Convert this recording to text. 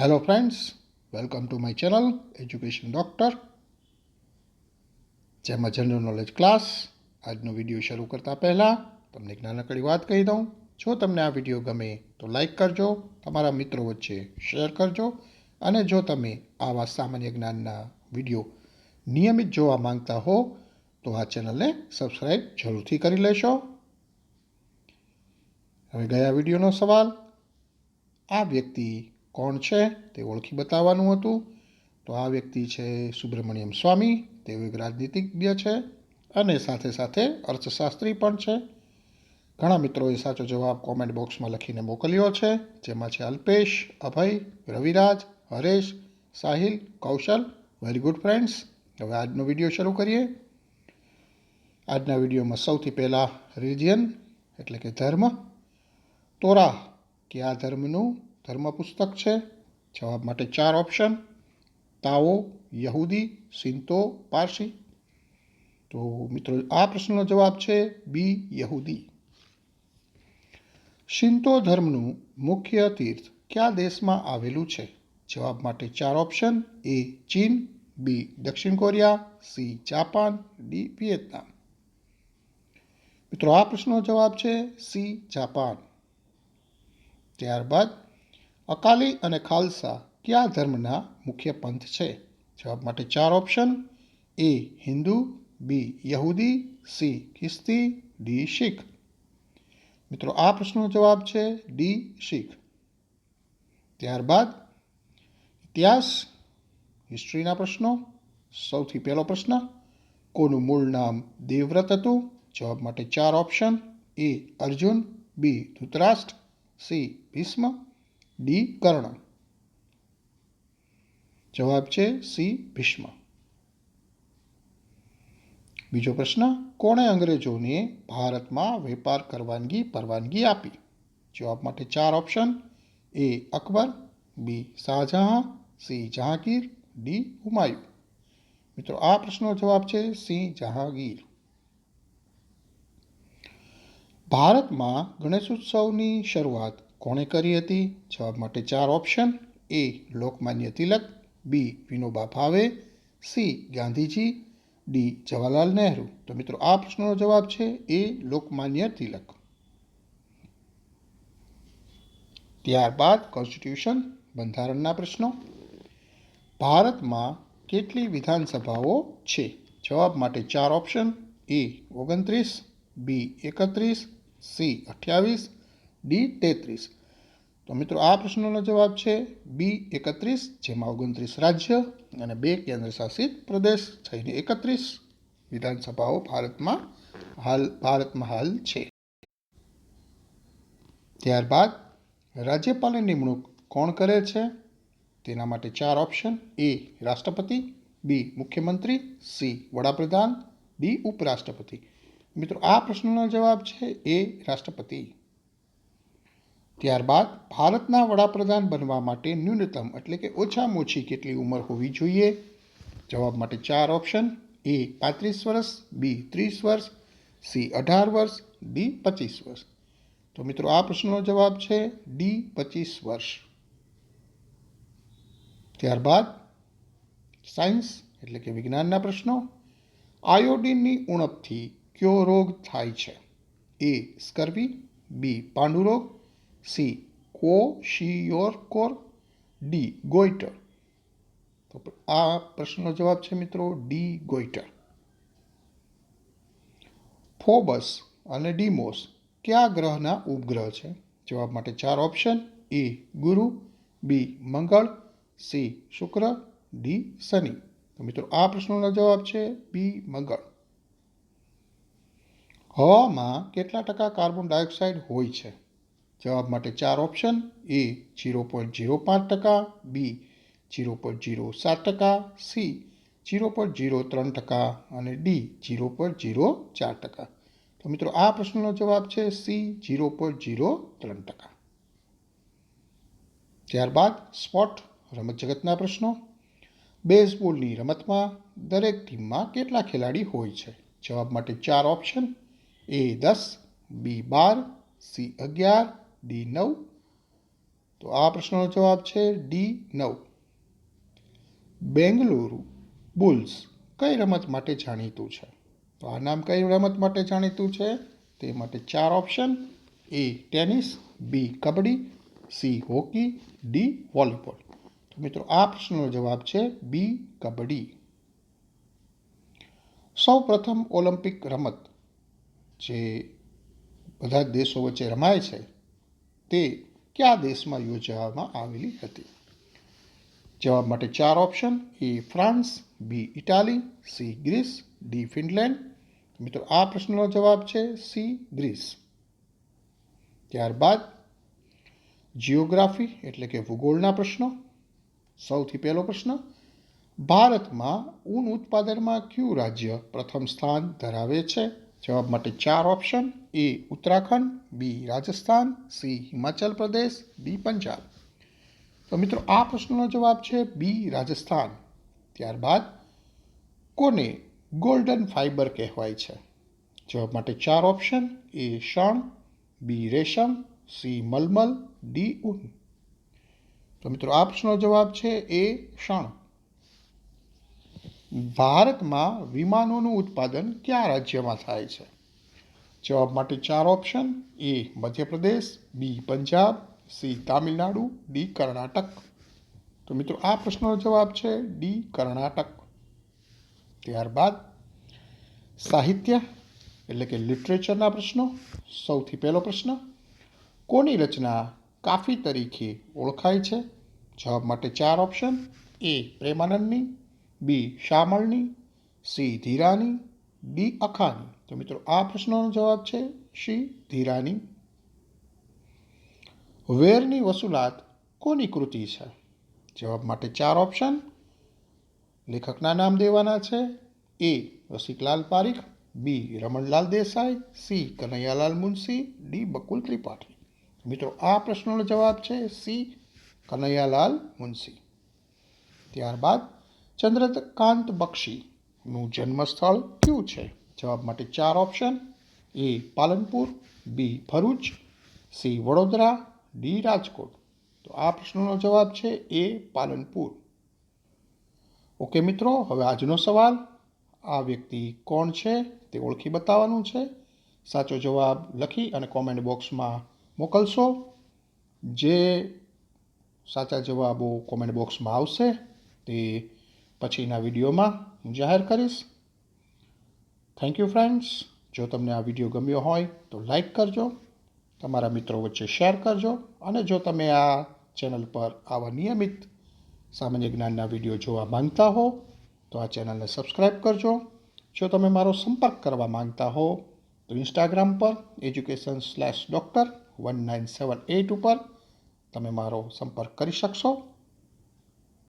Hello friends welcome to my channel education doctor જેમાં general knowledge class આજનો video શરૂ કરતાં પહેલાં તમને એક નાનકડી વાત કહી દઉં. જો તમને આ વીડિયો ગમે તો લાઇક કરજો, તમારા મિત્રો વચ્ચે શેર કરજો, અને જો તમે આવા સામાન્ય જ્ઞાનના વીડિયો નિયમિત જોવા માંગતા હો, તો આ ચેનલને સબસ્ક્રાઈબ જરૂરથી કરી લેશો. હવે ગયા વિડીયોનો સવાલ. આ વ્યક્તિ કોણ છે તે ઓળખી બતાવવાનું હતું. તો આ વ્યક્તિ છે સુબ્રમણ્યમ સ્વામી, તેઓ એક રાજનીતિજ્ઞ છે અને સાથે સાથે અર્થશાસ્ત્રી પણ છે. ઘણા મિત્રોએ સાચો જવાબ કોમેન્ટ બોક્સમાં લખીને મોકલ્યો છે, જેમાં છે Alpesh, Abhay, Raviraj, Haresh, Sahil, Kaushal. Very good friends હવે આજનો વીડિયો શરૂ કરીએ. આજના વિડીયોમાં સૌથી પહેલાં રિલિજિયન એટલે કે ધર્મ. તોરા કે આ ધર્મનું ધર્મ પુસ્તક છે જવાબ માટે ચાર ઓપ્શન તાઓ યહૂદી સિંતો પારસી તો મિત્રો આ પ્રશ્નનો જવાબ છે બી યહૂદી શિંતો ધર્મનું મુખ્ય તીર્થ કયા દેશમાં આવેલું છે? જવાબ માટે ચાર ઓપ્શન એ ચીન બી દક્ષિણ Korea C Japan D Vietnam. મિત્રો, આ પ્રશ્નનો જવાબ છે સી જાપાન. ત્યારબાદ અકાલી અને ખાલસા કયા ધર્મના મુખ્ય પંથ છે? જવાબ માટે ચાર ઓપ્શન એ હિન્દુ. બી યહૂદી. સી ખ્રિસ્તી. ડી શીખ. મિત્રો, આ પ્રશ્નનો જવાબ છે ડી શીખ. ત્યારબાદ ઇતિહાસ હિસ્ટ્રીના પ્રશ્નો. સૌથી પહેલો પ્રશ્ન, કોનું મૂળ નામ દેવવ્રત હતું? જવાબ માટે ચાર option A Arjun. B Dhritarashtra. C Bhishma. D Karna. જવાબ છે સી ભીષ્મ. બીજો પ્રશ્ન, કોણે અંગ્રેજોને ભારતમાં વેપાર કરવાની પરવાનગી આપી? જવાબ માટે ચાર option A Akbar, B Shahjahan, C Jahangir, D Humayun. મિત્રો, આ પ્રશ્નનો જવાબ છે સી જહાંગીર. ભારતમાં ગણેશ ઉત્સવની શરૂઆત કોણે કરી હતી? જવાબ માટે ચાર option A Lokmanya Tilak. B Vinoba Bhave. C Gandhiji. D Jawaharlal Nehru. તો મિત્રો, આ પ્રશ્નનો જવાબ છે એ લોકમાન્ય તિલક. ત્યારબાદ કોન્સ્ટિટ્યુશન બંધારણના પ્રશ્નો. ભારતમાં કેટલી વિધાનસભાઓ છે? જવાબ માટે ચાર ઓપ્શન એ ઓગણત્રીસ. બી એકત્રીસ. સી અઠ્યાવીસ. ડી તેત્રીસ. તો મિત્રો આ પ્રશ્નનો જવાબ છે બી એકત્રીસ, જેમાં ઓગણત્રીસ રાજ્ય અને બે કેન્દ્રશાસિત પ્રદેશ થઈને એકત્રીસ વિધાનસભાઓ ભારતમાં હાલ ભારતમાં હાલ છે. ત્યારબાદ રાજ્યપાલની નિમણૂક કોણ કરે છે? તેના માટે ચાર ઓપ્શન. એ રાષ્ટ્રપતિ, બી મુખ્યમંત્રી, સી વડાપ્રધાન, ડી ઉપરાષ્ટ્રપતિ. મિત્રો આ પ્રશ્નનો જવાબ છે એ રાષ્ટ્રપતિ. ત્યારબાદ ભારતના વડાપ્રધાન બનવા માટે ન્યૂનતમ એટલે કે ઓછામાં ઓછી કેટલી ઉંમર હોવી જોઈએ? જવાબ માટે ચાર ઓપ્શન એ પાંત્રીસ વર્ષ, બી ત્રીસ વર્ષ, સી અઢાર વર્ષ, ડી પચીસ વર્ષ. તો મિત્રો આ પ્રશ્નનો જવાબ છે ડી પચીસ વર્ષ. ત્યારબાદ સાયન્સ એટલે કે વિજ્ઞાનના પ્રશ્નો. આયોડિનની ઉણપથી કયો રોગ થાય છે? એ સ્કર્વી, બી પાંડુરોગ સી. કો કોર, ડી, ગોઈટર. તો આ પ્રશ્નનો જવાબ છે મિત્રો ડી, ગોઈટર. ફોબસ અને ડીમોસ કયા ગ્રહના ઉપગ્રહ છે? જવાબ માટે ચાર ઓપ્શન. એ, ગુરુ, બી, મંગળ, સી, શુક્ર, ડી, શનિ. તો મિત્રો આ પ્રશ્નનો જવાબ છે બી, મંગળ. હવામાં કેટલા ટકા કાર્બન ડાયોક્સાઇડ હોય છે? જવાબ માટે ચાર option. A zero point zero પાંચ ટકા, બી જીરો પોઈન્ટ જીરો સાત ટકા, સી જીરો પોઈન્ટ જીરો ત્રણ ટકા અને ડી જીરો પોઈન્ટ જીરો ચાર ટકા. તો મિત્રો, આ પ્રશ્નનો જવાબ છે સી જીરો પોઈન્ટ જીરો ત્રણ ટકા. ત્યારબાદ સ્પોટ રમત જગતના પ્રશ્નો. બેઝબોલની રમતમાં દરેક ટીમમાં કેટલા ખેલાડી હોય છે? જવાબ માટે ચાર ઓપ્શન. એ દસ, બી બાર, સી અગિયાર ડી નવ તો આ પ્રશ્નનો જવાબ છે ડી નવ બેંગલુરુ બુલ્સ કઈ રમત માટે જાણીતું છે તો આ નામ કઈ રમત માટે જાણીતું છે તે માટે ચાર option A tennis B kabaddi C hockey D volleyball તો મિત્રો આ પ્રશ્નનો જવાબ છે બી કબડ્ડી સૌ પ્રથમ ઓલિમ્પિક રમત જે બધા જ દેશો વચ્ચે રમાય છે તે કયા દેશમાં યોજવામાં આવેલી હતી? જવાબ માટે ચાર option. A France, B Italy, C Greece, D Finland. મિત્રો, આ પ્રશ્નનો જવાબ છે સી ગ્રીસ. ત્યારબાદ જિયોગ્રાફી એટલે કે ભૂગોળના પ્રશ્નો. સૌથી પહેલો પ્રશ્ન, ભારતમાં ઊન ઉત્પાદનમાં કયું રાજ્ય પ્રથમ સ્થાન ધરાવે છે? જવાબ માટે ચાર option A Uttarakhand B Rajasthan C Himachal Pradesh D Punjab. તો મિત્રો, આ પ્રશ્નનો જવાબ છે બી રાજસ્થાન. ત્યારબાદ, કોને ગોલ્ડન ફાઇબર કહેવાય છે? જવાબ માટે ચાર ઓપ્શન એ શણ બી રેશમ સી મલમલ ડી ઊન. તો મિત્રો, આ પ્રશ્નનો જવાબ છે એ શણ. ભારતમાં વિમાનોનું ઉત્પાદન કયા રાજ્યમાં થાય છે? જવાબ માટે ચાર option A Madhya Pradesh. B Punjab. C Tamil Nadu. D Karnataka. તો મિત્રો, આ પ્રશ્નનો જવાબ છે ડી કર્ણાટક. ત્યારબાદ સાહિત્ય, એટલે કે લિટરેચરના પ્રશ્નો. સૌથી પહેલો પ્રશ્ન, કોની રચના કાફી તરીકે ઓળખાય છે? જવાબ માટે ચાર ઓપ્શન એ પ્રેમાનંદની. બી શામળની, સી ધીરાની, ડી અખાની. તો મિત્રો આ પ્રશ્નનો જવાબ છે સી ધીરાની. વેરની વસુલાત કોની કૃતિ છે? જવાબ માટે ચાર ઓપ્શન. લેખકના નામ દેવાના છે. A Rasiklal Parikh, B Ramanlal Desai, C Kanaiyalal Munshi, D Bakul Tripathi. મિત્રો આ પ્રશ્નનો જવાબ છે સી કનૈયાલાલ મુનશી. ત્યારબાદ ચંદ્રકાંત બક્ષીનું જન્મસ્થળ કયું છે? જવાબ માટે ચાર option A Palanpur, B Bharuch, C Vadodara, D Rajkot. તો આ પ્રશ્નનો જવાબ છે એ પાલનપુર. ઓકે મિત્રો, હવે આજનો સવાલ. આ વ્યક્તિ કોણ છે તે ઓળખી બતાવવાનું છે. સાચો જવાબ લખી અને કોમેન્ટ બોક્સમાં મોકલશો. જે સાચા જવાબો કોમેન્ટ બોક્સમાં આવશે તે પછીના વિડીયોમાં હું જાહેર કરીશ. થેન્ક યુ ફ્રેન્ડ્સ જો તમને આ વીડિયો ગમ્યો હોય તો લાઈક કરજો. તમારા મિત્રો વચ્ચે શેર કરજો. અને જો તમે આ ચેનલ પર આવા નિયમિત સામાન્ય જ્ઞાનના વીડિયો જોવા માંગતા હો, તો આ ચેનલને સબસ્ક્રાઈબ કરજો. જો તમે મારો સંપર્ક કરવા માંગતા હો, તો ઇન્સ્ટાગ્રામ પર education slash doctor one nine seven eight ઉપર તમે મારો સંપર્ક કરી શકશો.